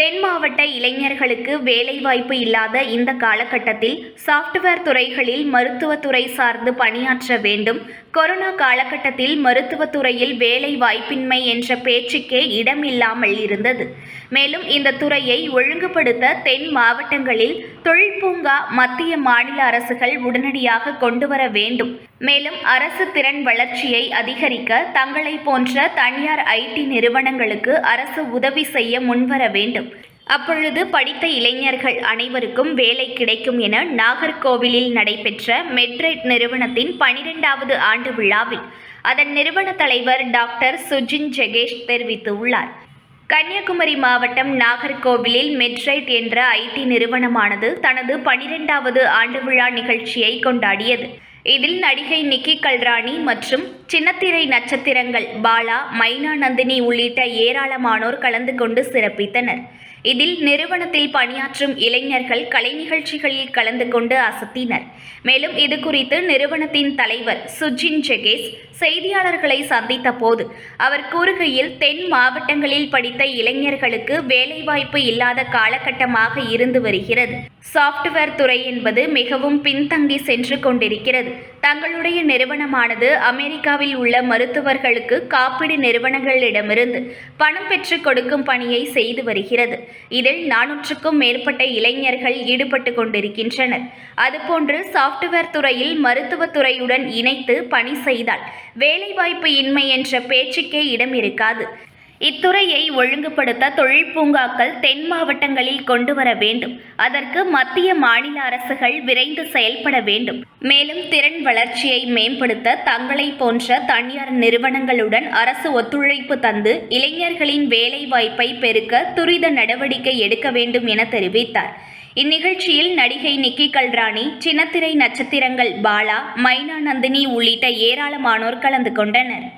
தென் மாவட்ட இளைஞர்களுக்கு வேலைவாய்ப்பு இல்லாத இந்த காலகட்டத்தில் சாஃப்ட்வேர் துறைகளில் மருத்துவத்துறை சார்ந்து பணியாற்ற வேண்டும். கொரோனா காலகட்டத்தில் மருத்துவத்துறையில் வேலை வாய்ப்பின்மை என்ற பேச்சுக்கே இடமில்லாமல் இருந்தது. மேலும் இந்த துறையை ஒழுங்குபடுத்த தென் மாவட்டங்களில் தொழிற்பூங்கா மத்திய மாநில அரசுகள் உடனடியாக கொண்டு வர வேண்டும். மேலும் அரசு திறன் வளர்ச்சியை அதிகரிக்க தங்களை போன்ற தனியார் ஐடி நிறுவனங்களுக்கு அரசு உதவி செய்ய முன்வர வேண்டும். அப்பொழுது படித்த இளைஞர்கள் அனைவருக்கும் வேலை கிடைக்கும் என நாகர்கோவிலில் நடைபெற்ற மெட்ரைட் நிறுவனத்தின் பனிரெண்டாவது ஆண்டு விழாவில் அதன் நிறுவன தலைவர் டாக்டர் சுஜின் ஜெகேஷ் தெரிவித்துள்ளார். கன்னியாகுமரி மாவட்டம் நாகர்கோவிலில் மெட்ரைட் என்ற ஐடி நிறுவனமானது தனது பனிரெண்டாவது ஆண்டு விழா நிகழ்ச்சியை கொண்டாடியது. இதில் நடிகை நிக்கி கல்ராணி மற்றும் சின்னத்திரை நட்சத்திரங்கள் பாலா மைனா நந்தினி உள்ளிட்ட ஏராளமானோர் கலந்து கொண்டு சிறப்பித்தனர். இதில் நிறுவனத்தில் பணியாற்றும் இளைஞர்கள் கலை நிகழ்ச்சிகளில் கலந்து கொண்டு அசத்தினர். மேலும் இது குறித்து நிறுவனத்தின் தலைவர் சுஜின் ஜெகேஸ் செய்தியாளர்களை சந்தித்த போது அவர் கூறுகையில் தென் மாவட்டங்களில் படித்த இளைஞர்களுக்கு வேலைவாய்ப்பு இல்லாத காலகட்டமாக இருந்து வருகிறது. சாஃப்ட்வேர் துறை என்பது மிகவும் பின்தங்கி சென்று கொண்டிருக்கிறது. தங்களுடைய நிறுவனமானது அமெரிக்காவில் உள்ள மருத்துவர்களுக்கு காப்பீடு நிறுவனங்களிடமிருந்து பணம் பெற்றுக் கொடுக்கும் பணியை செய்து வருகிறது. இதில் நானூற்றுக்கும் மேற்பட்ட இளைஞர்கள் ஈடுபட்டு கொண்டிருக்கின்றனர். அதுபோன்று சாஃப்ட்வேர் துறையில் மருத்துவத்துறையுடன் இணைத்து பணி செய்தால் வேலைவாய்ப்பு இன்மை என்ற பேச்சுக்கே இடம் இருக்காது இத்துறையை ஒழுங்குபடுத்த தொழில் பூங்காக்கள் தென் மாவட்டங்களில் கொண்டு வர வேண்டும். அதற்கு மத்திய மாநில அரசுகள் விரைந்து செயல்பட வேண்டும். மேலும் திறன் வளர்ச்சியை மேம்படுத்த தங்களை போன்ற தனியார் நிறுவனங்களுடன் அரசு ஒத்துழைப்பு தந்து இளைஞர்களின் வேலை வாய்ப்பை பெருக்க துரித நடவடிக்கை எடுக்க வேண்டும் என தெரிவித்தார். இந்நிகழ்ச்சியில் நடிகை நிக்கி கல்ராணி சின்னத்திரை நட்சத்திரங்கள் பாலா மைனா நந்தினி உள்ளிட்ட ஏராளமானோர் கலந்து கொண்டனர்.